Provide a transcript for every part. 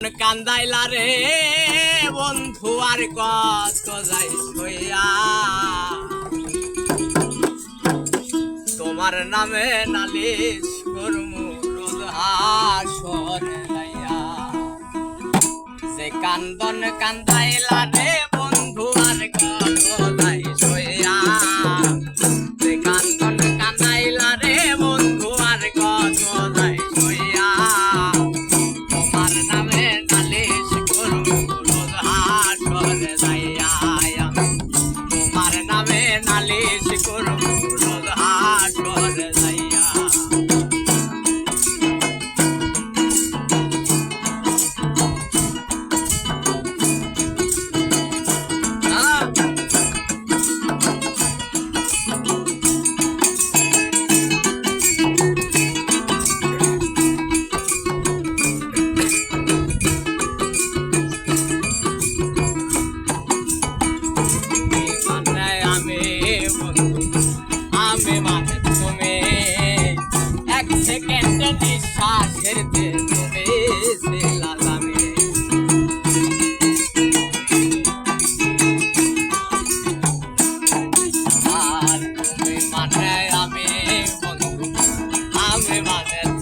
কান্দাইলা রে বন্ধু, আর কত যাই ছইয়া তোমার নামে নালিশ করমু রোধাসর যে কান্দন কান্দাইলা রে Simon eh.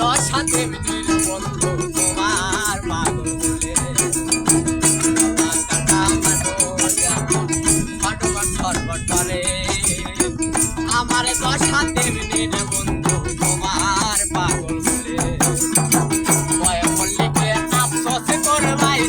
দশা দেব বন্ধু তোমার পাগল বলে সর্বটরে আমার দশা দেব তোমার পাগল বলে ভয় করলে আফসোস করবাই